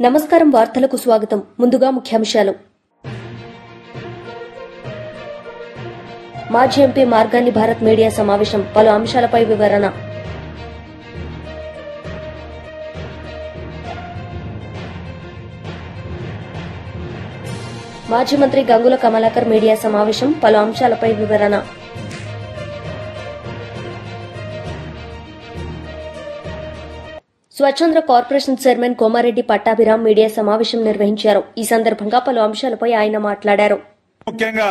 నమస్కారం వార్తలకు స్వాగతం. ముందుగా ముఖ్యాంశాలు. మాజీ ఎంపీ మార్గాన్ని భారత్ మీడియా సమావేశం. పలు అంశాలపై వివరణ. మాజీ మంత్రి గంగుల కమలాకర్ మీడియా సమావేశం. పలు అంశాలపై వివరణ. Swachh Andhra corporation chairman Komareddy Pattabhiram media సమావేశం నిర్వహించారు. ఈ సందర్భంగా పలు అంశాలపై ఆయన మాట్లాడారు. ముఖ్యంగా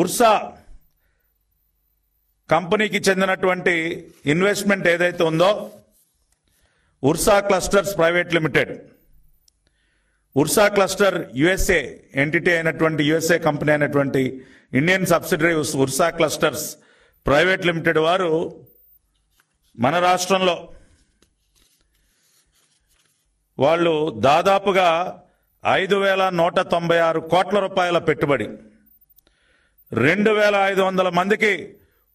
ఉర్సా కంపెనీకి చెందినటువంటి ఇన్వెస్ట్మెంట్ ఏదైతే ఉందో Ursa clusters private limited. Ursa cluster USA entity అయినటువంటి యుఎస్ఏ కంపెనీ అయినటువంటి Indian subsidiary Ursa clusters private limited వారు మన రాష్ట్రంలో వాళ్ళు దాదాపుగా ఐదు వేల నూట తొంభై ఆరు కోట్ల రూపాయల పెట్టుబడి. రెండు వేల ఐదు వందల మందికి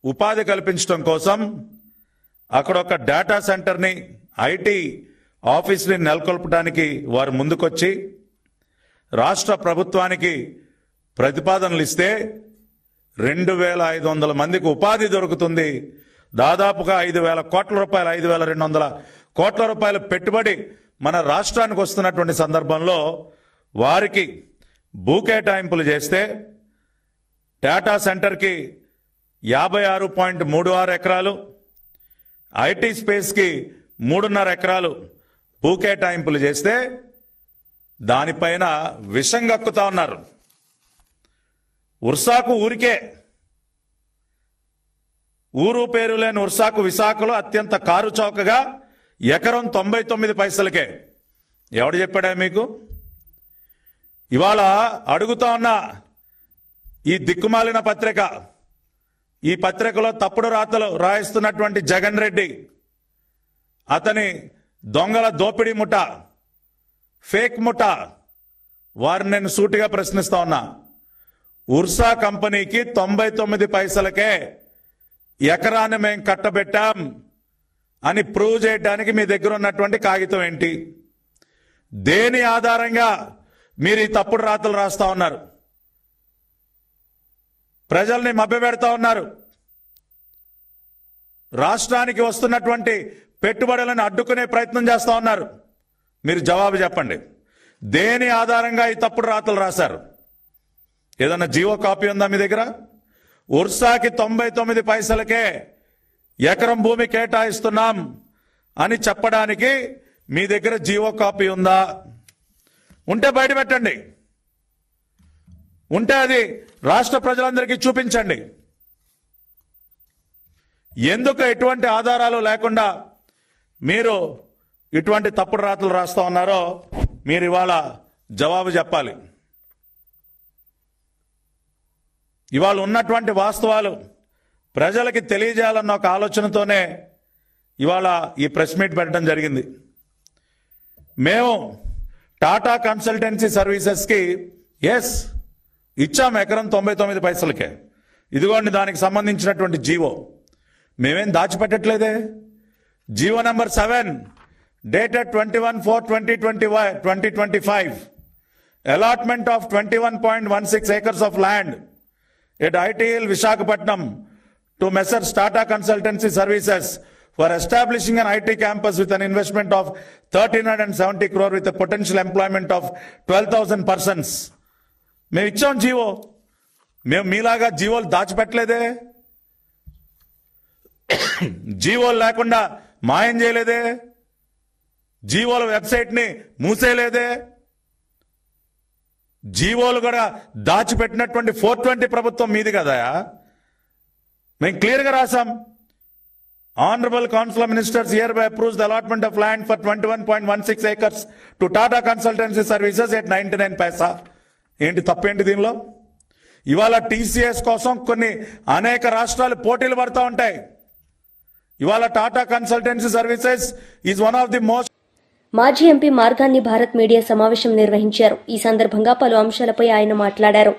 ఉపాధి కల్పించడం కోసం అక్కడ ఒక డేటా సెంటర్ని ఐటీ ఆఫీస్ని నెలకొల్పడానికి వారు ముందుకొచ్చి రాష్ట్ర ప్రభుత్వానికి ప్రతిపాదనలు ఇస్తే రెండు వేల ఐదు వందల మందికి ఉపాధి దొరుకుతుంది దాదాపుగా ఐదు వేల కోట్ల రూపాయలు ఐదు వేల రెండు వందల కోట్ల రూపాయల పెట్టుబడి మన రాష్ట్రానికి వస్తున్నటువంటి సందర్భంలో వారికి భూ కేటాయింపులు చేస్తే టాటా సెంటర్కి యాభై ఆరు పాయింట్ మూడు ఆరు ఎకరాలు ఐటీ స్పేస్కి మూడున్నర ఎకరాలు భూ కేటాయింపులు చేస్తే దానిపైన విషంగక్కుతా ఉన్నారు. ఉర్సాకు ఊరికే ఊరు పేరు లేని ఉర్సాకు విశాఖలో అత్యంత కారు చౌకగా ఎకరం తొంభై తొమ్మిది పైసలకే. ఎవడు చెప్పాడా మీకు? ఇవాళ అడుగుతా ఉన్న ఈ దిక్కుమాలిన పత్రిక. ఈ పత్రికలో తప్పుడు రాతలు రాయిస్తున్నటువంటి జగన్ రెడ్డి. అతని దొంగల దోపిడీ ముఠ ఫేక్ ముఠ వారిని నేను సూటిగా ప్రశ్నిస్తా ఉన్నా. ఉర్సా కంపెనీకి తొంభై తొమ్మిది పైసలకే ఎకరాన్ని మేము కట్టబెట్టాం అని ప్రూవ్ చేయడానికి మీ దగ్గర ఉన్నటువంటి కాగితం ఏంటి? దేని ఆధారంగా మీరు ఈ తప్పుడు రాతలు రాస్తా ఉన్నారు? ప్రజల్ని మభ్యపెడతా ఉన్నారు? రాష్ట్రానికి వస్తున్నటువంటి పెట్టుబడులను అడ్డుకునే ప్రయత్నం చేస్తా ఉన్నారు? మీరు జవాబు చెప్పండి. దేని ఆధారంగా ఈ తప్పుడు రాతలు రాశారు? ఏదన్నా జీవో కాపీ ఉందా మీ దగ్గర? ఉర్సాకి తొంభై తొమ్మిది పైసలకే ఎకరం భూమి కేటాయిస్తున్నాం అని చెప్పడానికి మీ దగ్గర జీవో కాపీ ఉందా? ఉంటే బయట పెట్టండి. ఉంటే అది రాష్ట్ర ప్రజలందరికీ చూపించండి. ఎందుకు ఎటువంటి ఆధారాలు లేకుండా మీరు ఇటువంటి తప్పుడు రాతలు రాస్తా ఉన్నారో మీరు ఇవాళ జవాబు చెప్పాలి. ఇవాళ ఉన్నటువంటి వాస్తవాలు ప్రజలకి తెలియజేయాలన్న ఒక ఆలోచనతోనే ఇవాళ ఈ ప్రెస్ మీట్ పెట్టడం జరిగింది. మేము టాటా కన్సల్టెన్సీ సర్వీసెస్కి ఎస్ ఇచ్చాము ఎకరం తొంభై తొమ్మిది పైసలకే. ఇదిగోండి దానికి సంబంధించినటువంటి జీవో. మేమేం దాచిపెట్టట్లేదే? GO number seven dated twenty one four twenty twenty twenty twenty five allotment of twenty one point one six acres of land. At ITL Vishakhapatnam to Messrs Tata Consultancy Services for establishing an IT campus with an investment of 1370 crore with a potential employment of 12,000 persons. మేము ఇచ్చాం GO మేము మీలాగా జీవోలు దాచిపెట్టలేదే జీవోలు లేకుండా మాయం చేయలేదే జీవోల వెబ్సైట్ని మూసేయలేదే జీవోలు కూడా దాచిపెట్టినటువంటి ఫోర్ ట్వంటీ ప్రభుత్వం మీది కదా. మేము క్లియర్గా రాసాం honourable council of ministers hereby approves the allotment of land for twenty one point one six acres to Tata Consultancy Services at ninety nine paisa ఏంటి తప్పేంటి దీనిలో? ఇవాళ టీసీఎస్ కోసం కొన్ని అనేక రాష్ట్రాలు పోటీలు పడుతూ ఉంటాయి. ఇవాళ Tata Consultancy Services is one of the most మాజీ ఎంపీ మార్గాన్ని భారత్ మీడియా సమావేశం నిర్వహించారు. ఈ సందర్భంగా పలు అంశాలపై ఆయన మాట్లాడారు.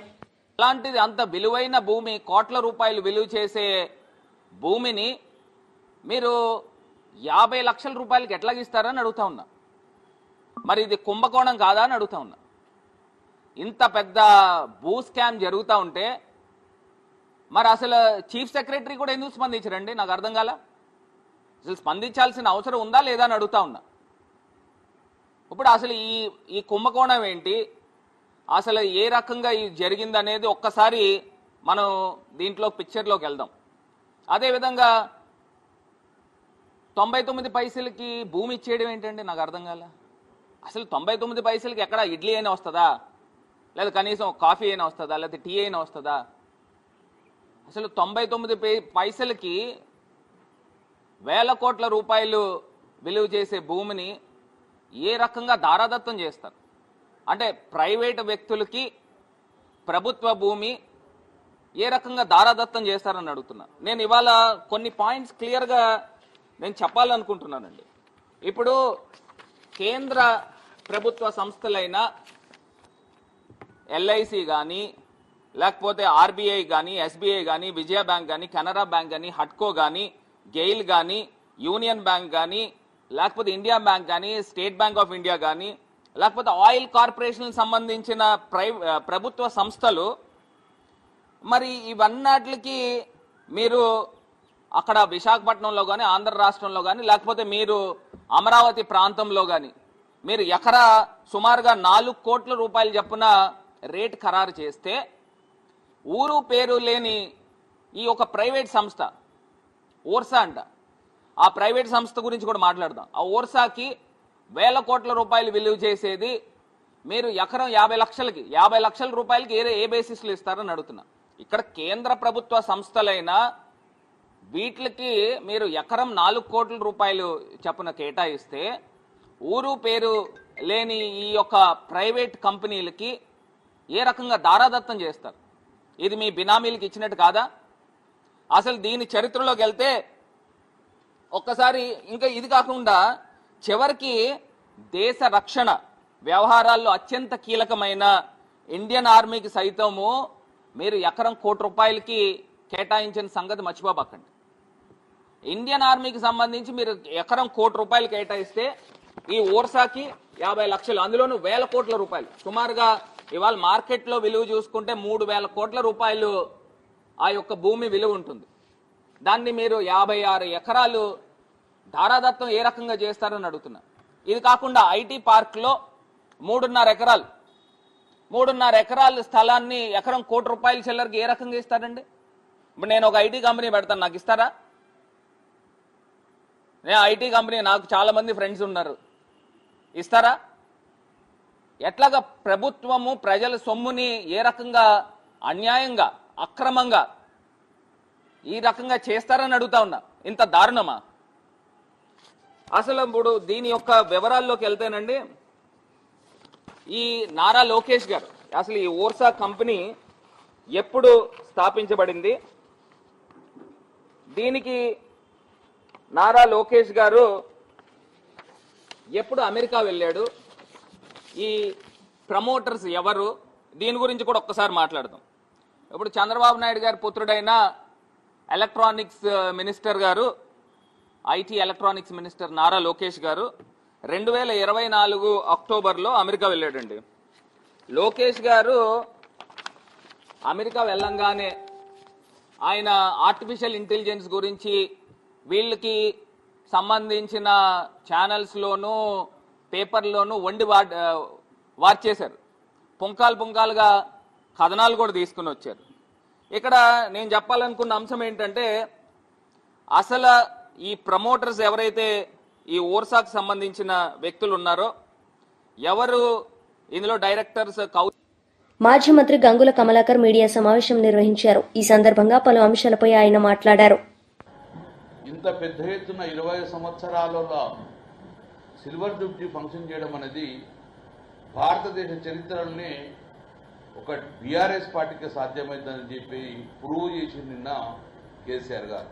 అలాంటిది అంత విలువైన భూమి కోట్ల రూపాయలు విలువ చేసే భూమిని మీరు యాభై లక్షల రూపాయలకి ఎట్లా ఇస్తారని అడుగుతా ఉన్నా. మరి ఇది కుంభకోణం కాదా అని అడుగుతా ఉన్నా. ఇంత పెద్ద భూ స్కామ్ జరుగుతూ ఉంటే మరి అసలు చీఫ్ సెక్రటరీ కూడా ఎందుకు స్పందించరండి? నాకు అర్థం కాల? అసలు స్పందించాల్సిన అవసరం ఉందా లేదా అని అడుగుతా ఉన్నా. ఇప్పుడు అసలు ఈ ఈ కుంభకోణం ఏంటి? అసలు ఏ రకంగా ఇది జరిగిందనేది ఒక్కసారి మనం దీంట్లో పిక్చర్లోకి వెళ్దాం. అదేవిధంగా తొంభై తొమ్మిది పైసలకి భూమి ఇచ్చేయడం ఏంటండి? నాకు అర్థం కాల. అసలు తొంభై తొమ్మిది పైసలకి ఎక్కడ ఇడ్లీ అయినా వస్తుందా? లేదా కనీసం కాఫీ అయినా వస్తుందా? లేదా టీ అయినా వస్తుందా? అసలు తొంభై తొమ్మిది పైసలకి వేల కోట్ల రూపాయలు విలువ చేసే భూమిని ఏ రకంగా దారాదత్తం చేస్తారు? అంటే ప్రైవేటు వ్యక్తులకి ప్రభుత్వ భూమి ఏ రకంగా దారాదత్తం చేస్తారని అడుగుతున్నా నేను ఇవాళ కొన్ని పాయింట్స్ క్లియర్గా నేను చెప్పాలనుకుంటున్నానండి. ఇప్పుడు కేంద్ర ప్రభుత్వ సంస్థలైన ఎల్ఐసి కానీ లేకపోతే ఆర్బీఐ కానీ ఎస్బీఐ కానీ విజయ బ్యాంక్ కానీ కెనరా బ్యాంక్ కానీ హట్కో కానీ గెయిల్ కానీ యూనియన్ బ్యాంక్ కానీ లేకపోతే ఇండియా బ్యాంక్ కానీ స్టేట్ బ్యాంక్ ఆఫ్ ఇండియా కానీ లేకపోతే ఆయిల్ కార్పొరేషన్ సంబంధించిన ప్రై ప్రభుత్వ సంస్థలు మరి ఇవన్నీటికి మీరు అక్కడ విశాఖపట్నంలో కానీ ఆంధ్ర రాష్ట్రంలో కానీ లేకపోతే మీరు అమరావతి ప్రాంతంలో కానీ మీరు ఎకరా సుమారుగా నాలుగు కోట్ల రూపాయలు చెప్పున రేట్ ఖరారు చేస్తే ఊరు పేరు లేని ఈ ఒక ప్రైవేట్ సంస్థ ఓర్సా అంట ఆ ప్రైవేట్ సంస్థ గురించి కూడా మాట్లాడదాం. ఆ ఓర్సాకి వేల కోట్ల రూపాయలు విలువ చేసేది మీరు ఎకరం యాభై లక్షలకి యాభై లక్షల రూపాయలకి ఏ ఏ బేసిస్లు ఇస్తారని అడుగుతున్నా. ఇక్కడ కేంద్ర ప్రభుత్వ సంస్థలైన వీటికి మీరు ఎకరం నాలుగు కోట్ల రూపాయలు చప్పున కేటాయిస్తే ఊరు పేరు లేని ఈ యొక్క ప్రైవేట్ కంపెనీలకి ఏ రకంగా దారాదత్తం చేస్తారు? ఇది మీ బినామీలకి ఇచ్చినట్టు కాదా? అసలు దీని చరిత్రలోకి వెళ్తే ఒక్కసారి ఇంకా ఇది కాకుండా చివరికి దేశ రక్షణ వ్యవహారాల్లో అత్యంత కీలకమైన ఇండియన్ ఆర్మీకి సైతము మీరు ఎకరం కోటి రూపాయలకి కేటాయించిన సంగతి మర్చిపోబక్కండి ఇండియన్ ఆర్మీకి సంబంధించి మీరు ఎకరం కోటి రూపాయలు కేటాయిస్తే ఈ ఓర్సాకి యాభై లక్షలు అందులోనూ వేల కోట్ల రూపాయలు. సుమారుగా ఇవాళ మార్కెట్లో విలువ చూసుకుంటే మూడు వేల కోట్ల రూపాయలు ఆ యొక్క భూమి విలువ ఉంటుంది. దాన్ని మీరు యాభై ఆరు ఎకరాలు ధారాదత్తం ఏ రకంగా చేస్తారని అడుగుతున్నా. ఇది కాకుండా ఐటీ పార్క్లో మూడున్నర ఎకరాలు. మూడున్నర ఎకరాల స్థలాన్ని ఎకరం కోటి రూపాయల చిల్లరకి ఏ రకంగా ఇస్తారండి? ఇప్పుడు నేను ఒక ఐటీ కంపెనీ పెడతాను నాకు ఇస్తారా? నేను ఐటీ కంపెనీ నాకు చాలామంది ఫ్రెండ్స్ ఉన్నారు. ఇస్తారా? ఎట్లాగా ప్రభుత్వము ప్రజల సొమ్ముని ఏ రకంగా అన్యాయంగా అక్రమంగా ఈ రకంగా చేస్తారని అడుగుతా ఉన్నా. ఇంత దారుణమా? అసలు ఇప్పుడు దీని యొక్క వివరాల్లోకి వెళ్తేనండి ఈ నారా లోకేష్ గారు అసలు ఈ ఓర్సా కంపెనీ ఎప్పుడు స్థాపించబడింది? దీనికి నారా లోకేష్ గారు ఎప్పుడు అమెరికా వెళ్ళాడు? ఈ ప్రమోటర్స్ ఎవరు? దీని గురించి కూడా ఒక్కసారి మాట్లాడదాం. ఇప్పుడు చంద్రబాబు నాయుడు గారి పుత్రుడైన ఎలక్ట్రానిక్స్ మినిస్టర్ గారు IT electronics minister Nara Lokesh గారు రెండు వేల ఇరవై నాలుగు అక్టోబర్లో అమెరికా వెళ్ళాడండి. లోకేష్ గారు అమెరికా వెళ్ళంగానే ఆయన ఆర్టిఫిషియల్ ఇంటెలిజెన్స్ గురించి వీళ్ళకి సంబంధించిన ఛానల్స్లోనూ పేపర్లోనూ వండి వా వార్చేశారు. పుంకాలు పుంకాలుగా కథనాలు కూడా తీసుకుని వచ్చారు. ఇక్కడ నేను చెప్పాలనుకున్న అంశం ఏంటంటే అసలు ఈ ప్రమోటర్స్ ఎవరైతే ఈ ఓర్సాకు సంబంధించిన వ్యక్తులు ఉన్నారో ఎవరు ఇందులో డైరెక్టర్స్ కౌ మాజీ మంత్రి గంగుల కమలాకర్ మీడియా సమావేశం నిర్వహించారు. ఈ సందర్భంగా పలు అంశాలపై ఆయన మాట్లాడారు. ఇంత పెద్ద ఎత్తున ఇరవై సంవత్సరాలలో సిల్వర్ జూబ్లీ ఫంక్షన్ చేయడం అనేది భారతదేశ చరిత్రలోనే ఒక బీఆర్ఎస్ పార్టీకి సాధ్యమైందని చెప్పి ప్రూవ్ చేసి నిన్న కేసీఆర్ గారు.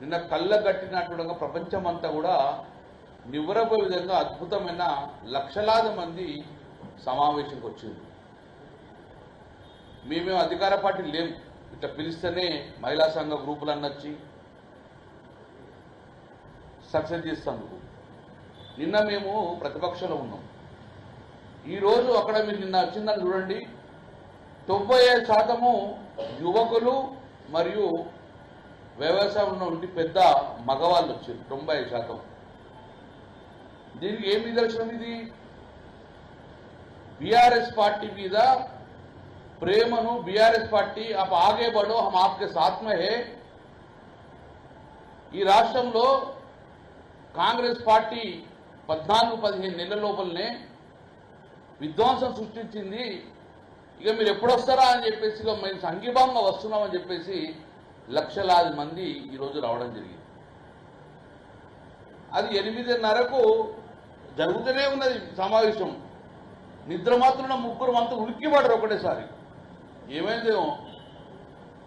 నిన్న కళ్ళ కట్టినట్టుగా ప్రపంచమంతా కూడా నివ్వరపోయే విధంగా అద్భుతమైన లక్షలాది మంది సమావేశంకి వచ్చింది మేమేం అధికార పార్టీ లేం. ఇట్లా పిలిస్తేనే మహిళా సంఘ గ్రూపులు అన్నొచ్చి సక్సెస్ చేస్తాను నిన్న మేము ప్రతిపక్షంలో ఉన్నాం. ఈరోజు అక్కడ మీరు నిన్న వచ్చిందని చూడండి. తొంభై ఐదు శాతము యువకులు మరియు వ్యవసాయంలో ఉండి పెద్ద మగవాళ్ళు వచ్చారు తొంభై ఐదు శాతం. దీనికి ఏమి నిదర్శనం ఇది? బీఆర్ఎస్ పార్టీ మీద ప్రేమను బీఆర్ఎస్ పార్టీ అప్ ఆగే బడో హమ్ ఆప్కే సాత్మే హే. ఈ రాష్ట్రంలో కాంగ్రెస్ పార్టీ పద్నాలుగు పదిహేను నెలల లోపలనే విధ్వంసం సృష్టించింది. ఇక మీరు ఎప్పుడొస్తారా అని చెప్పేసి ఇక మేము సంఘీభావంగా వస్తున్నామని చెప్పేసి లక్షలాది మంది ఈరోజు రావడం జరిగింది. అది ఎనిమిదిన్నరకు జరుగుతూనే ఉన్నది సమావేశం. నిద్ర మాత్రం ముగ్గురు అంతా ఉలిక్కిపడరు ఒకటేసారి. ఏమైందేమో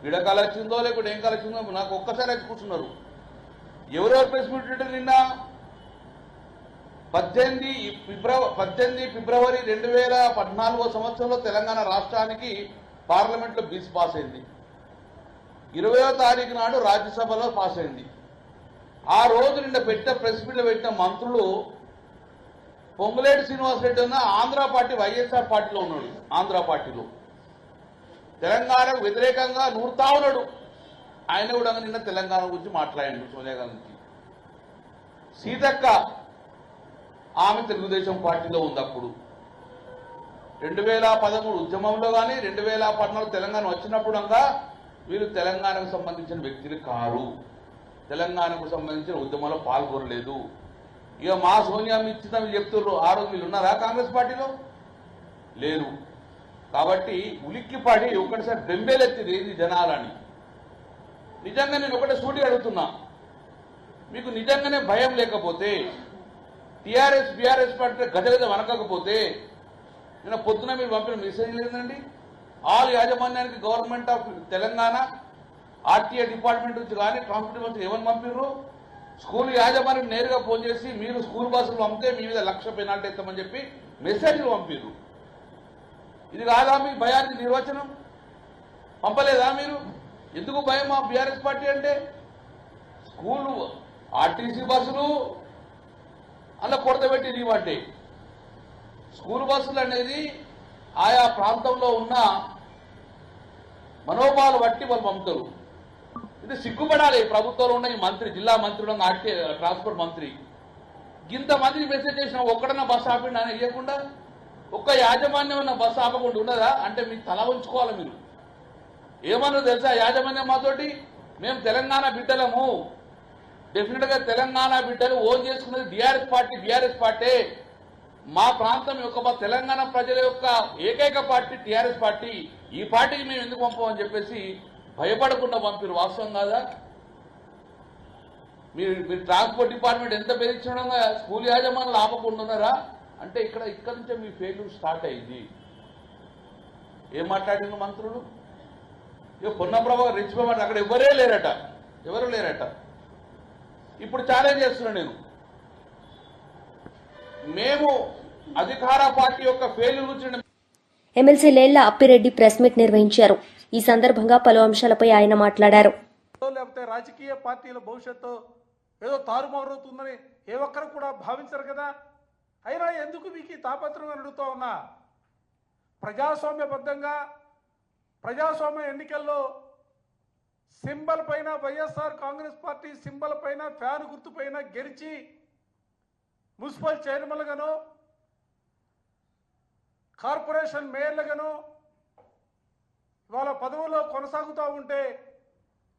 విడకాల వచ్చిందో లేకుంటే ఏం కాల వచ్చిందో నాకు ఒక్కసారి వచ్చి కూర్చున్నారు ఎవరెవరు ప్రెస్ మీట్ నిన్న? పద్దెనిమిది ఫిబ్రవరి పద్దెనిమిది ఫిబ్రవరి రెండు వేల పద్నాలుగో సంవత్సరంలో తెలంగాణ రాష్ట్రానికి పార్లమెంట్లో బిల్స్ పాస్ అయింది. ఇరవయో తారీఖు నాడు రాజ్యసభలో పాస్ అయింది. ఆ రోజు నిన్న పెట్టిన ప్రెస్ మీట్లో పెట్టిన మంత్రులు పొంగులేటి శ్రీనివాసరెడ్డి ఉన్న ఆంధ్ర పార్టీ వైఎస్ఆర్ పార్టీలో ఉన్నాడు ఆంధ్ర పార్టీలో. తెలంగాణకు వ్యతిరేకంగా నూరుతా ఉన్నాడు. ఆయన కూడా నిన్న తెలంగాణ గురించి మాట్లాడాడు సోనియా గాంధీ సీతక్క ఆమె తెలుగుదేశం పార్టీలో ఉంది అప్పుడు రెండు వేల పదమూడు ఉద్యమంలో కానీ రెండు వేల పద్నాలుగు తెలంగాణ వచ్చినప్పుడు అంతా వీరు తెలంగాణకు సంబంధించిన వ్యక్తులు కారు. తెలంగాణకు సంబంధించిన ఉద్యమంలో పాల్గొనలేదు. ఇక మా సోనియా ఇచ్చిన వీళ్ళు చెప్తున్నారు ఆ రోజు వీళ్ళు ఉన్నారా కాంగ్రెస్ పార్టీలో? లేరు. కాబట్టి ఉలిక్కిపాడి ఒకటిసారి బెంబేలెత్తిది ఏంది జనాలని. నిజంగా నేను ఒకటే సూటి అడుగుతున్నా. మీకు నిజంగానే భయం లేకపోతే టీఆర్ఎస్ బీఆర్ఎస్ పార్టీ గజగజ వనకపోతే నిన్న పొద్దున మీరు పంపిన మెసేజ్ లేదండి ఆల్ యాజమాన్యానికి government of Telangana RTA department నుంచి కానీ ట్రాన్స్పోర్ట్ మంత్రి ఏమని పంపిర్రు? స్కూల్ యాజమాన్యం నేరుగా ఫోన్ చేసి మీరు స్కూల్ బస్సులు పంపితే మీ మీద లక్ష పెనాల్టీ ఇస్తామని చెప్పి మెసేజ్లు పంపిర్రు. ఇది కాదా మీ భయానికి నిర్వచనం? పంపలేదా మీరు? ఎందుకు భయం మా బీఆర్ఎస్ పార్టీ అంటే? స్కూలు ఆర్టీసీ బస్సులు అలా కొడతబెట్టి నీవంటే స్కూల్ బస్సులు అనేది ఆయా ప్రాంతంలో ఉన్న మనోభావాలు బట్టి వాళ్ళు పంపుతారు. ఇది సిగ్గుపడాలి. ప్రభుత్వంలో ఉన్న ఈ మంత్రి జిల్లా మంత్రులు ఉన్న ఆర్టీ ట్రాన్స్పోర్ట్ మంత్రి. ఇంత మందికి మెసేజ్ చేసిన ఒక్కడన్నా బస్సు ఆపండి ఆయన ఇవ్వకుండా ఒక్క యాజమాన్యం ఉన్న బస్సు ఆపకుండా ఉన్నదా? అంటే మీకు తల ఉంచుకోవాలి మీరు. ఏమన్నా తెలుసా? యాజమాన్యం మాతోటి మేము తెలంగాణ బిడ్డలము. డెఫినెట్గా తెలంగాణ బిడ్డలు ఓన్ చేసుకున్నది బీఆర్ఎస్ పార్టీ బీఆర్ఎస్ పార్టీ. మా ప్రాంతం యొక్క మా తెలంగాణ ప్రజల యొక్క ఏకైక పార్టీ టీఆర్ఎస్ పార్టీ. ఈ పార్టీకి మేము ఎందుకు పంపమని చెప్పేసి భయపడకుండా పంపిరు. వాస్తవం కాదా? మీరు మీరు ట్రాన్స్పోర్ట్ డిపార్ట్మెంట్ ఎంత బెదిరించడం స్కూల్ యాజమానులు ఆపకుండా ఉన్నారా? అంటే ఇక్కడ ఇక్కడ నుంచే మీ ఫెయిల్యూర్ స్టార్ట్ అయింది. ఏం మాట్లాడింది మంత్రులు? ఇక పొన్నప్రభ రెచ్చిపోమాట అక్కడ ఎవరే లేరట? ఎవరు లేరట? ఇప్పుడు ఛాలెంజ్ చేస్తున్నా నేను. మేము అధికార పార్టీ యొక్క ఫెయిల్యూర్ గురించి MLC Lella Appireddy press meet నిర్వహించారు. ఈ సందర్భంగా పలు అంశాలపై ఆయన మాట్లాడారు. లేకపోతే రాజకీయ పార్టీల భవిష్యత్తు ఏదో తారుమారవుతుందని ఏ ఒక్కరు కూడా భావించరు కదా. అయినా ఎందుకు మీకు ఈ తాపత్రం అడుగుతా ఉన్నా? ప్రజాస్వామ్యబద్ధంగా ప్రజాస్వామ్య ఎన్నికల్లో సింబల్ పైన వైఎస్ఆర్ కాంగ్రెస్ పార్టీ సింబల్ పైన ఫ్యాన్ గుర్తు పైన గెలిచి మున్సిపల్ చైర్మన్లుగాను కార్పొరేషన్ మేయర్లుగాను ఇవాళ పదవుల్లో కొనసాగుతూ ఉంటే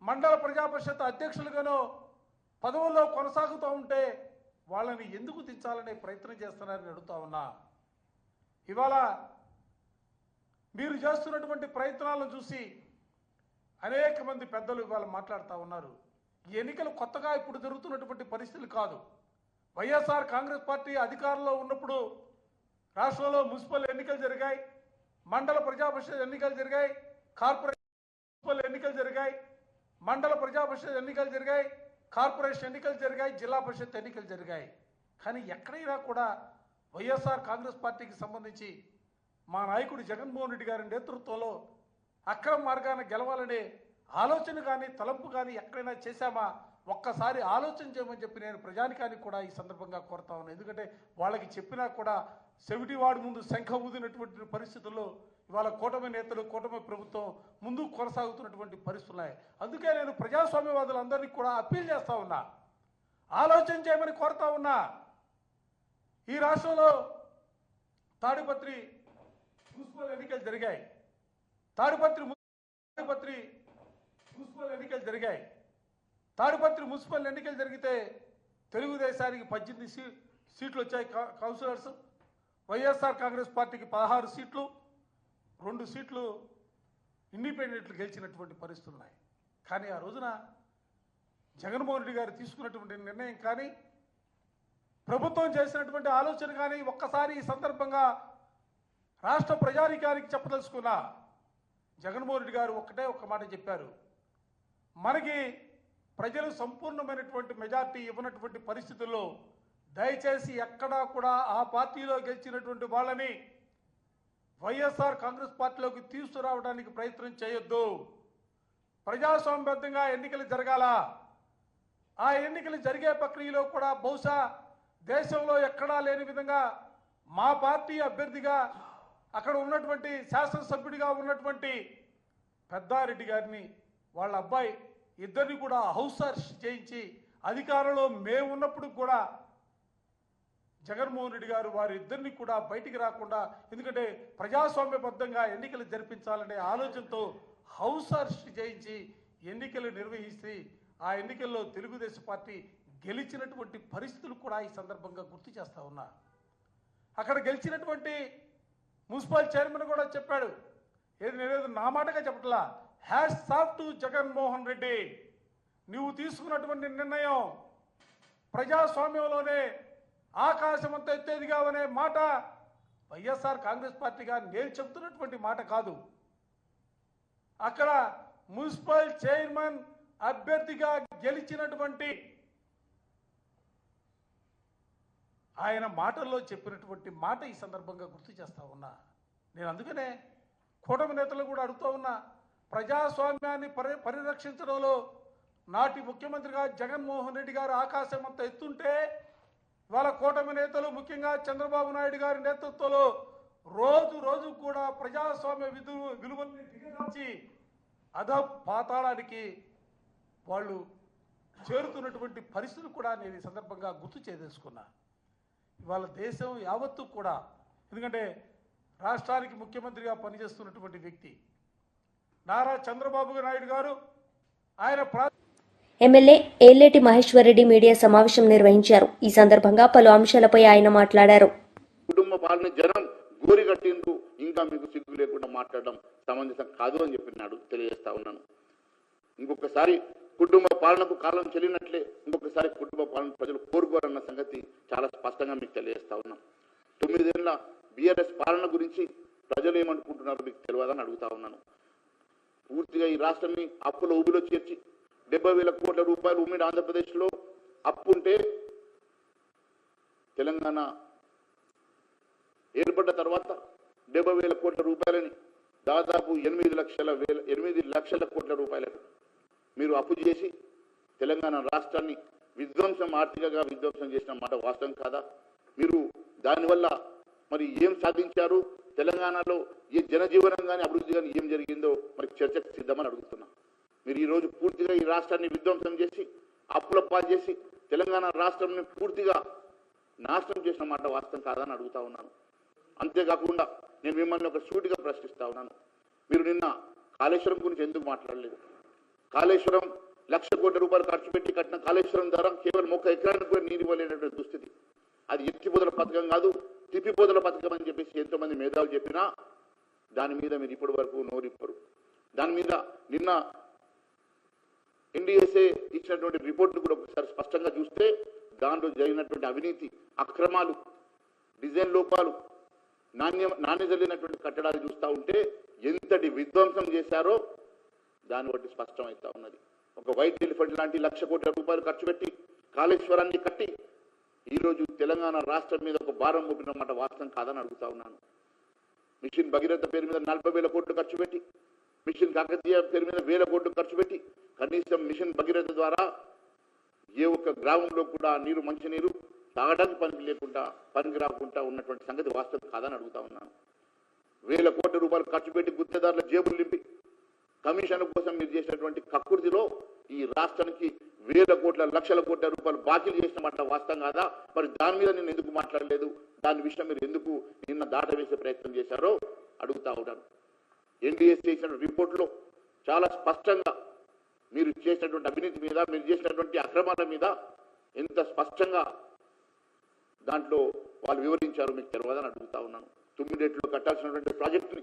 మండల ప్రజా పరిషత్ అధ్యక్షులుగాను పదవుల్లో కొనసాగుతూ ఉంటే వాళ్ళని ఎందుకు దించాలనే ప్రయత్నం చేస్తున్నారని అడుగుతా ఉన్నా. ఇవాళ మీరు చేస్తున్నటువంటి ప్రయత్నాలను చూసి అనేక మంది పెద్దలు ఇవాళ మాట్లాడుతూ ఉన్నారు. ఈ ఎన్నికలు కొత్తగా ఇప్పుడు జరుగుతున్నటువంటి పరిస్థితులు కాదు. వైఎస్ఆర్ కాంగ్రెస్ పార్టీ అధికారంలో ఉన్నప్పుడు రాష్ట్రంలో మున్సిపల్ ఎన్నికలు జరిగాయి. మండల ప్రజా పరిషత్ ఎన్నికలు జరిగాయి. కార్పొరేషన్ మున్సిపల్ ఎన్నికలు జరిగాయి. మండల ప్రజా పరిషత్ ఎన్నికలు జరిగాయి. కార్పొరేషన్ ఎన్నికలు జరిగాయి. జిల్లా పరిషత్ ఎన్నికలు జరిగాయి. కానీ ఎక్కడైనా కూడా వైఎస్ఆర్ కాంగ్రెస్ పార్టీకి సంబంధించి మా నాయకుడు జగన్మోహన్ రెడ్డి గారి నేతృత్వంలో అక్రమ మార్గాన్ని గెలవాలనే ఆలోచన కానీ తలంపు కానీ ఎక్కడైనా చేశామా? ఒక్కసారి ఆలోచన చేయమని చెప్పి నేను ప్రజానికానికి కూడా ఈ సందర్భంగా కోరుతా ఉన్నాను ఎందుకంటే వాళ్ళకి చెప్పినా కూడా చెవిటివాడి ముందు శంఖ ఊదినటువంటి పరిస్థితుల్లో ఇవాళ కూటమి నేతలు కూటమి ప్రభుత్వం ముందు కొనసాగుతున్నటువంటి పరిస్థితులు ఉన్నాయి. అందుకే నేను ప్రజాస్వామ్యవాదులందరినీ కూడా అప్పీల్ చేస్తా ఉన్నా. ఆలోచన చేయమని కోరుతా ఉన్నా. ఈ రాష్ట్రంలో తాడిపత్రి మున్సిపల్ ఎన్నికలు జరిగాయి. తాడిపత్రి ము- తాడిపత్రి మున్సిపల్ ఎన్నికలు జరిగాయి. తాడిపత్రి మున్సిపల్ ఎన్నికలు జరిగితే తెలుగుదేశానికి పద్దెనిమిది సీ సీట్లు వచ్చాయి కౌన్సిలర్స్. వైఎస్ఆర్ కాంగ్రెస్ పార్టీకి పదహారు సీట్లు రెండు సీట్లు ఇండిపెండెంట్లు గెలిచినటువంటి పరిస్థితులు ఉన్నాయి. కానీ ఆ రోజున జగన్మోహన్ రెడ్డి గారు తీసుకున్నటువంటి నిర్ణయం కానీ ప్రభుత్వం చేసినటువంటి ఆలోచన కానీ ఒక్కసారి ఈ సందర్భంగా రాష్ట్ర ప్రజానికానికి చెప్పదలుచుకున్నా జగన్మోహన్ రెడ్డి గారు ఒక్కటే ఒక్క మాట చెప్పారు. మనకి ప్రజలు సంపూర్ణమైనటువంటి మెజార్టీ ఇవ్వనటువంటి పరిస్థితుల్లో దయచేసి ఎక్కడా కూడా ఆ పార్టీలో గెలిచినటువంటి వాళ్ళని వైఎస్ఆర్ కాంగ్రెస్ పార్టీలోకి తీసుకురావడానికి ప్రయత్నం చేయొద్దు. ప్రజాస్వామ్యబద్ధంగా ఎన్నికలు జరగాల. ఆ ఎన్నికలు జరిగే ప్రక్రియలో కూడా బహుశా దేశంలో ఎక్కడా లేని విధంగా మా పార్టీ అభ్యర్థిగా అక్కడ ఉన్నటువంటి శాసనసభ్యుడిగా ఉన్నటువంటి పెద్దారెడ్డి గారిని వాళ్ళ అబ్బాయి ఇద్దరిని కూడా హౌస్ అరెస్ట్ చేయించి అధికారంలో మేము ఉన్నప్పుడు కూడా జగన్మోహన్ రెడ్డి గారు వారిద్దరిని కూడా బయటికి రాకుండా ఎందుకంటే ప్రజాస్వామ్యబద్ధంగా ఎన్నికలు జరిపించాలనే ఆలోచనతో హౌస్ అరెస్ట్ చేయించి ఎన్నికలు నిర్వహిస్తే ఆ ఎన్నికల్లో తెలుగుదేశం పార్టీ గెలిచినటువంటి పరిస్థితులు కూడా ఈ సందర్భంగా గుర్తు చేస్తూ ఉన్నా. అక్కడ గెలిచినటువంటి మున్సిపల్ చైర్మన్ కూడా చెప్పాడు. ఏది నేనేదో నా మాటగా చెప్పట్లా? హ్యాష్ సాఫ్ టు జగన్మోహన్ రెడ్డి. నువ్వు తీసుకున్నటువంటి నిర్ణయం ప్రజాస్వామ్యంలోనే ఆకాశం అంత ఎత్తేదిగా అనే మాట వైఎస్ఆర్ కాంగ్రెస్ పార్టీగా నేను చెప్తున్నటువంటి మాట కాదు. అక్కడ మున్సిపల్ చైర్మన్ అభ్యర్థిగా గెలిచినటువంటి ఆయన మాటల్లో చెప్పినటువంటి మాట ఈ సందర్భంగా గుర్తు చేస్తా ఉన్నా. నేను అందుకనే కూటమి నేతలు కూడా అడుగుతూ ఉన్నా ప్రజాస్వామ్యాన్ని పరి పరిరక్షించడంలో నాటి ముఖ్యమంత్రిగా జగన్మోహన్ రెడ్డి గారు ఆకాశం అంత ఎత్తుంటే ఇవాళ కూటమి నేతలు ముఖ్యంగా చంద్రబాబు నాయుడు గారి నేతృత్వంలో రోజు రోజు కూడా ప్రజాస్వామ్య విధు విలువల్ని దిగదార్చి అధ పాతాళానికి వాళ్ళు చేరుతున్నటువంటి పరిస్థితులు కూడా నేను ఈ సందర్భంగా గుర్తు చేసేసుకున్నా. ఇవాళ దేశం యావత్తు కూడా ఎందుకంటే రాష్ట్రానికి ముఖ్యమంత్రిగా పనిచేస్తున్నటువంటి వ్యక్తి. నారా చంద్రబాబు నాయుడు గారు ఆయన ఎమ్మెల్యే ఏలేటి మహేశ్వరరెడ్డి మీడియా సమావేశం నిర్వహించారు. ఈ సందర్భంగా పలు అంశాలపై ఆయన మాట్లాడారు. కుటుంబ పాలన జనం గోరి కట్టిండ్రు. ఇంకా మీకు సిగ్గు లేకుండా మాట్లాడడం సమంజసం కాదు అని చెప్పినాడు తెలియజేస్తా ఉన్నాను. ఇంకొకసారి కుటుంబ పాలనకు కాలం చెల్లినట్లే ఇంకొకసారి కుటుంబ పాలన ప్రజలు కోరుకోరన్న సంగతి చాలా స్పష్టంగా మీకు తెలియజేస్తా ఉన్నాం. తొమ్మిదేళ్ళ బీఆర్ఎస్ పాలన గురించి ప్రజలు ఏమనుకుంటున్నారో మీకు తెలియదని అడుగుతా ఉన్నాను. పూర్తిగా ఈ రాష్ట్రాన్ని అప్పుల ఊబిలో చేర్చి డెబ్బై వేల కోట్ల రూపాయలు ఉమ్మడి ఆంధ్రప్రదేశ్లో అప్పు ఉంటే తెలంగాణ ఏర్పడ్డ తర్వాత డెబ్బై వేల కోట్ల రూపాయలని దాదాపు ఎనిమిది లక్షల వేల ఎనిమిది లక్షల కోట్ల రూపాయలకు మీరు అప్పు చేసి తెలంగాణ రాష్ట్రాన్ని విధ్వంసం ఆర్థికంగా విధ్వంసం చేసిన మాట వాస్తవం కాదా? మీరు దానివల్ల మరి ఏం సాధించారు? తెలంగాణలో ఏ జనజీవనం కానీ అభివృద్ధి కానీ ఏం జరిగిందో మరి చర్చకు సిద్ధమని అడుగుతున్నా. మీరు ఈరోజు పూర్తిగా ఈ రాష్ట్రాన్ని విధ్వంసం చేసి అప్పుల పాలు చేసి తెలంగాణ రాష్ట్రంని పూర్తిగా నాశనం చేసిన మాట వాస్తవం కాదని అడుగుతా ఉన్నాను. అంతేకాకుండా నేను మిమ్మల్ని ఒక సూటిగా ప్రశ్నిస్తా ఉన్నాను. మీరు నిన్న కాళేశ్వరం గురించి ఎందుకు మాట్లాడలేదు? కాళేశ్వరం లక్ష కోట్ల రూపాయలు ఖర్చు పెట్టి కట్టిన కాళేశ్వరం ద్వారా కేవలం ఒక ఎకరానికి కూడా నీరు ఇవ్వలేనటువంటి దుస్థితి. అది ఎత్తిపోదల పథకం కాదు తిప్పిపోదల పథకం అని చెప్పేసి ఎంతో మంది మేధావులు చెప్పినా దాని మీద మీరు ఇప్పటి వరకు నోరిప్పరు. దాని మీద నిన్న ఎన్డీఎస్ఏ ఇచ్చినటువంటి రిపోర్ట్ను కూడా ఒకసారి స్పష్టంగా చూస్తే దాంట్లో జరిగినటువంటి అవినీతి అక్రమాలు డిజైన్ లోపాలు నాణ్య నాణ్యత లేనటువంటి కట్టడాలు చూస్తూ ఉంటే ఎంతటి విధ్వంసం చేశారో దాన్ని బట్టి స్పష్టమవుతా ఉన్నది. ఒక వైట్ ఎలిఫెంట్ లాంటి లక్ష కోట్ల రూపాయలు ఖర్చు పెట్టి కాళేశ్వరాన్ని కట్టి ఈరోజు తెలంగాణ రాష్ట్రం మీద ఒక భారం మోపిన మాట వాస్తవం కాదని అడుగుతా ఉన్నాను. మిషన్ భగీరథ పేరు మీద నలభై వేల కోట్లు ఖర్చు పెట్టి మిషన్ కాకతీయ పేరు మీద వేల కోట్లు ఖర్చు పెట్టి కనీసం మిషన్ భగీరథ ద్వారా ఏ ఒక్క గ్రామంలో కూడా నీరు మంచినీరు తాగడానికి పనికి లేకుండా పనికి రాకుండా ఉన్నటువంటి సంగతి వాస్తవం కాదని అడుగుతా ఉన్నాను. వేల కోట్ల రూపాయలు ఖర్చు పెట్టి గుత్తేదారుల జేబులు నింపి కమిషన్ కోసం మీరు చేసినటువంటి కక్కుర్తిలో ఈ రాష్ట్రానికి వేల కోట్ల లక్షల కోట్ల రూపాయలు బాకీలు చేసిన మాట వాస్తవం కాదా? మరి దాని మీద నేను ఎందుకు మాట్లాడలేదు? దాని విషయం మీరు ఎందుకు నిన్న దాట వేసే ప్రయత్నం చేశారో అడుగుతా ఉన్నాను ఎన్డీఎస్ చేసిన రిపోర్ట్లో చాలా స్పష్టంగా మీరు చేసినటువంటి అవినీతి మీద మీరు చేసినటువంటి అక్రమాల మీద ఎంత స్పష్టంగా దాంట్లో వాళ్ళు వివరించారు మీకు తెలియదని అడుగుతా ఉన్నాను. తుమ్మిడేట్లో కట్టాల్సినటువంటి ప్రాజెక్టుని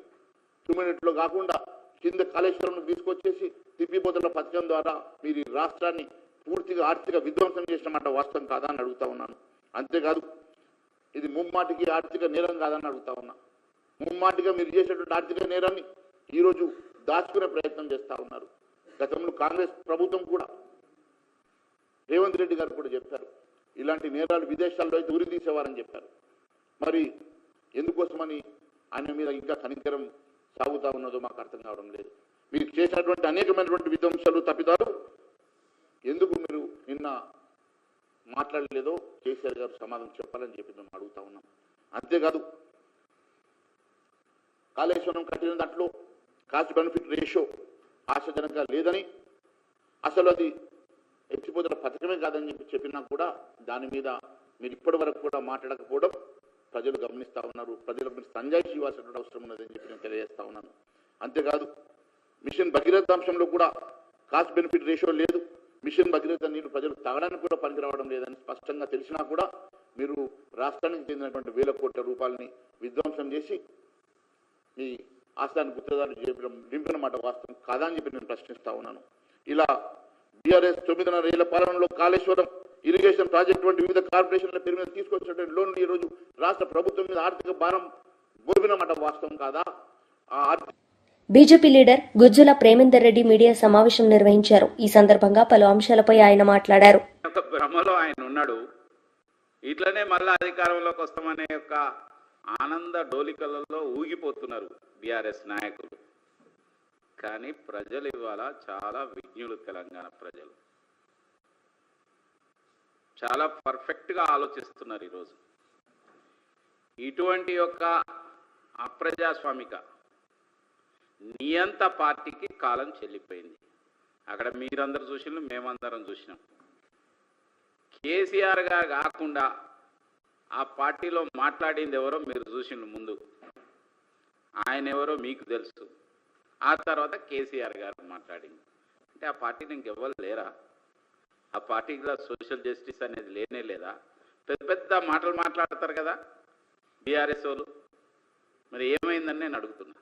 తుమ్మిడేట్లో కాకుండా కింద కాళేశ్వరం తీసుకొచ్చేసి తిప్పిపోతుల పథకం ద్వారా మీరు ఈ రాష్ట్రాన్ని పూర్తిగా ఆర్థిక విధ్వంసం చేసిన మాట వాస్తవం కాదా అని అడుగుతా ఉన్నాను. అంతేకాదు ఇది ముమ్మాటికి ఆర్థిక నేరం కాదని అడుగుతా ఉన్నా. ముమ్మాటిగా మీరు చేసేటువంటి ఆర్థిక నేరాన్ని ఈరోజు దాచుకునే ప్రయత్నం చేస్తా ఉన్నారు. గతంలో కాంగ్రెస్ ప్రభుత్వం కూడా రేవంత్ రెడ్డి గారు కూడా చెప్పారు. ఇలాంటి నేరాలు విదేశాల్లో అయితే ఉరి తీసేవారని చెప్పారు. మరి ఎందుకోసమని ఆయన మీద ఇంకా కనికరం సాగుతా ఉన్నదో మాకు అర్థం కావడం లేదు. మీరు చేసినటువంటి అనేకమైనటువంటి విధ్వంసాలు తప్పిదాలు ఎందుకు మీరు నిన్న మాట్లాడలేదో కేసీఆర్ గారు సమాధానం చెప్పాలని చెప్పి మేము అడుగుతా ఉన్నాం. అంతేకాదు కాళేశ్వరం కట్టిన దాంట్లో కాస్ట్ బెనిఫిట్ రేషియో ఆశాజనకంగా లేదని అసలు అది ఎత్తిపోతున్న పథకమే కాదని చెప్పి చెప్పినా కూడా దాని మీద మీరు ఇప్పటి వరకు కూడా మాట్లాడకపోవడం ప్రజలు గమనిస్తూ ఉన్నారు. ప్రజలకు మీరు సంజాయిషి ఇవ్వాల్సినటువంటి అవసరం ఉన్నదని చెప్పి నేను తెలియజేస్తా ఉన్నాను. అంతేకాదు మిషన్ భగీరథ అంశంలో కూడా కాస్ట్ బెనిఫిట్ రేషియో లేదు. మిషన్ భగీరథ నీరు ప్రజలు తాగడానికి కూడా పనికిరావడం లేదని స్పష్టంగా తెలిసినా కూడా మీరు రాష్ట్రానికి చెందినటువంటి వేల కోట్ల రూపాయలని విధ్వంసం చేసి మీ ఆస్థాన్ని గుర్తుదారులు చెప్పడం నింపిన మాట వాస్తవం కాదా అని చెప్పి నేను ప్రశ్నిస్తా ఉన్నాను. ఇలా బీఆర్ఎస్ తొమ్మిదిన్నర ఏళ్ళ పాలనలో కాళేశ్వరం ఇరిగేషన్ ప్రాజెక్టు వంటి వివిధ కార్పొరేషన్ల పేరు మీద తీసుకొచ్చినటువంటి లోన్లు ఈ రోజు రాష్ట్ర ప్రభుత్వం మీద ఆర్థిక భారం మోపిన మాట వాస్తవం కాదా? ఆ ఆర్థిక BJP leader Gujjula Premender Reddy media సమావేశం నిర్వహించారు. ఈ సందర్భంగా పలు అంశాలపై ఆయన మాట్లాడారు. భ్రమలో ఆయన ఉన్నాడు ఇట్లనే మళ్ళా అధికారంలోకి వస్తామనే యొక్క ఆనంద డోలికలలో ఊగిపోతున్నారు బీఆర్ఎస్ నాయకులు. కానీ ప్రజలు ఇవాళ చాలా విజ్ఞులు తెలంగాణ ప్రజలు. చాలా పర్ఫెక్ట్గా ఆలోచిస్తున్నారు ఈరోజు. ఇటువంటి యొక్క అప్రజాస్వామిక నియంత పార్టీకి కాలం చెల్లిపోయింది. అక్కడ మీరందరూ చూసినాం మేమందరం చూసినాం. కేసీఆర్ గారు కాకుండా ఆ పార్టీలో మాట్లాడింది ఎవరో మీరు చూసిండు ముందు. ఆయన ఎవరో మీకు తెలుసు. ఆ తర్వాత కేసీఆర్ గారు మాట్లాడింది. అంటే ఆ పార్టీని ఇంకెవ్వరు లేరా? ఆ పార్టీలో సోషల్ జస్టిస్ అనేది లేనే లేదా? పెద్ద పెద్ద మాటలు మాట్లాడతారు కదా బీఆర్ఎస్ వాళ్ళు. మరి ఏమైందని నేను అడుగుతున్నా.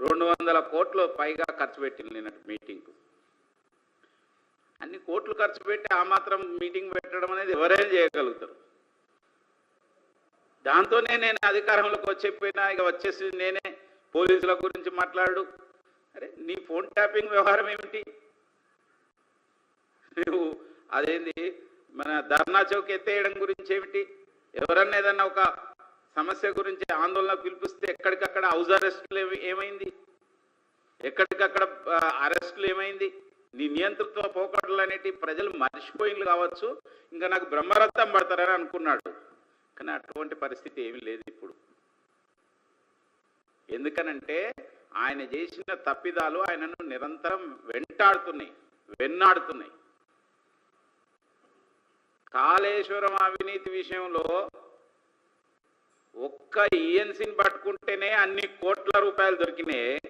రెండు వందల కోట్లు పైగా ఖర్చు పెట్టింది నిన్నటి మీటింగ్కు అన్ని కోట్లు ఖర్చు పెట్టి ఆ మాత్రం మీటింగ్ పెట్టడం అనేది ఎవరైనా చేయగలుగుతారు? దాంతోనే నేను అధికారంలోకి వచ్చేపోయినా ఇక వచ్చేసి నేనే. పోలీసుల గురించి మాట్లాడు. అరే నీ ఫోన్ ట్యాపింగ్ వ్యవహారం ఏమిటి? నువ్వు అదేంది? మన ధర్నా చౌక్ ఎత్తేయడం గురించి ఏమిటి? ఎవరన్నా ఏదన్నా ఒక సమస్య గురించి ఆందోళన పిలిపిస్తే ఎక్కడికక్కడ హౌస్ అరెస్టులు ఏమైంది? ఎక్కడికక్కడ అరెస్టులు ఏమైంది? నీ నియంతృత్వ పోకడలు అనేటి ప్రజలు మర్చిపోయినలు కావచ్చు. ఇంకా నాకు బ్రహ్మరథం పడతారని అనుకున్నాడు. కానీ అటువంటి పరిస్థితి ఏమీ లేదు ఇప్పుడు. ఎందుకనంటే ఆయన చేసిన తప్పిదాలు ఆయనను నిరంతరం వెంటాడుతున్నాయి వెన్నాడుతున్నాయి. కాళేశ్వరం అవినీతి విషయంలో ఒక్క ఈఎన్సీని పట్టుకుంటేనే అన్ని కోట్ల రూపాయలు దొరికినాయి.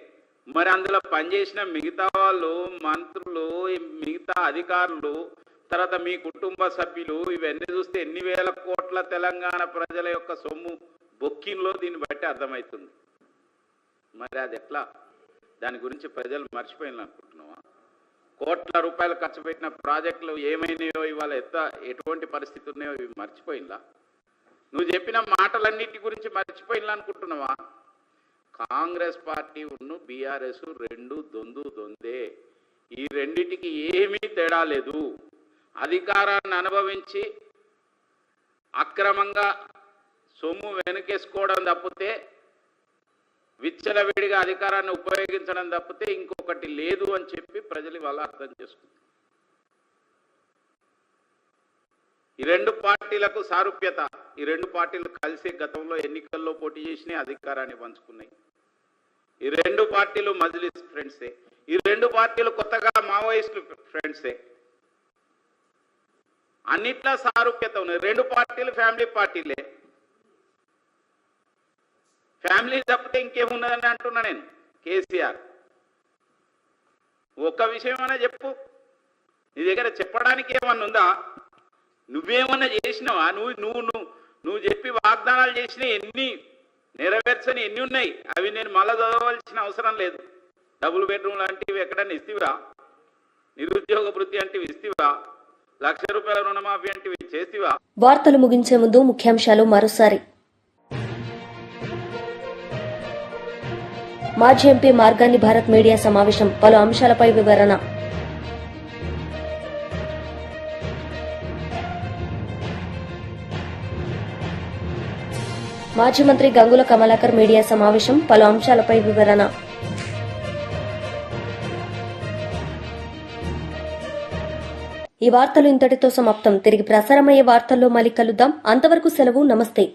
మరి అందులో పనిచేసిన మిగతా వాళ్ళు మంత్రులు మిగతా అధికారులు తర్వాత మీ కుటుంబ సభ్యులు ఇవన్నీ చూస్తే ఎన్ని వేల కోట్ల తెలంగాణ ప్రజల యొక్క సొమ్ము బొక్కిన్లో దీన్ని బట్టి అర్థమవుతుంది. మరి అది ఎట్లా? దాని గురించి ప్రజలు మర్చిపోయినప్పుడు కోట్ల రూపాయలు ఖర్చు పెట్టిన ప్రాజెక్టులు ఏమైనాయో ఇవాళ ఎత్త ఎటువంటి పరిస్థితి ఉన్నాయో ఇవి మర్చిపోయిందా? నువ్వు చెప్పిన మాటలన్నిటి గురించి మర్చిపోయిందా అనుకుంటున్నావా? కాంగ్రెస్ పార్టీ ఉన్ను బీఆర్ఎస్ రెండు దొందు దొందే. ఈ రెండిటికి ఏమీ తేడా లేదు. అధికారాన్ని అనుభవించి అక్రమంగా సొమ్ము వెనకేసుకోవడం తప్పితే విచ్చలవిడిగా అధికారాన్ని ఉపయోగించడం తప్పితే ఇంకొకటి లేదు అని చెప్పి ప్రజలు వాళ్ళు అర్థం చేసుకుంటారు. ఈ రెండు పార్టీలకు సారూప్యత ఈ రెండు పార్టీలు కలిసి గతంలో ఎన్నికల్లో పోటీ చేసినా అధికారాన్ని పంచుకున్నాయి. ఈ రెండు పార్టీలు మజిలీస్ ఫ్రెండ్సే. ఈ రెండు పార్టీలు కొత్తగా మావోయిస్టులు ఫ్రెండ్సే. అన్నిట్లా సారూప్యత ఉన్నాయి. రెండు పార్టీలు ఫ్యామిలీ పార్టీలే. ఫ్యామిలీ తప్పితే ఇంకేమున్నదని అంటున్నా నేను కేసీఆర్. ఒక్క విషయమైనా చెప్పు. నీ దగ్గర చెప్పడానికి ఏమన్నా ఉందా? నువ్వేమన్నా చేసినావా? నువ్వు నువ్వు నువ్వు నువ్వు చెప్పి వాగ్దానాలు చేసిన ఎన్ని నెరవేర్చని ఎన్ని ఉన్నాయి? అవి నేను మళ్ళా చదవలసిన అవసరం లేదు. డబుల్ బెడ్రూమ్ లాంటివి ఎక్కడన్నా ఇస్తివా? నిరుద్యోగ వృత్తి అంటే ఇస్తివా? లక్ష రూపాయల రుణమాఫీ అంటే చేస్తివా? వార్తలు ముగించే ముందు ముఖ్యాంశాలు మరోసారి. మాజీ ఎంపీ మార్గాన్ని భారత్ మీడియా సమావేశం పలు అంశాలపై వివరణ. మాజీ మంత్రి గంగుల కమలాకర్ మీడియా సమావేశం పలు అంశాలపై వివరణ. ఈ వార్తలు ఇంతటితో సమాప్తం. తిరిగి ప్రసారమయ్యే వార్తల్లో మళ్ళీ కలుద్దాం. అంతవరకు సెలవు. నమస్తే.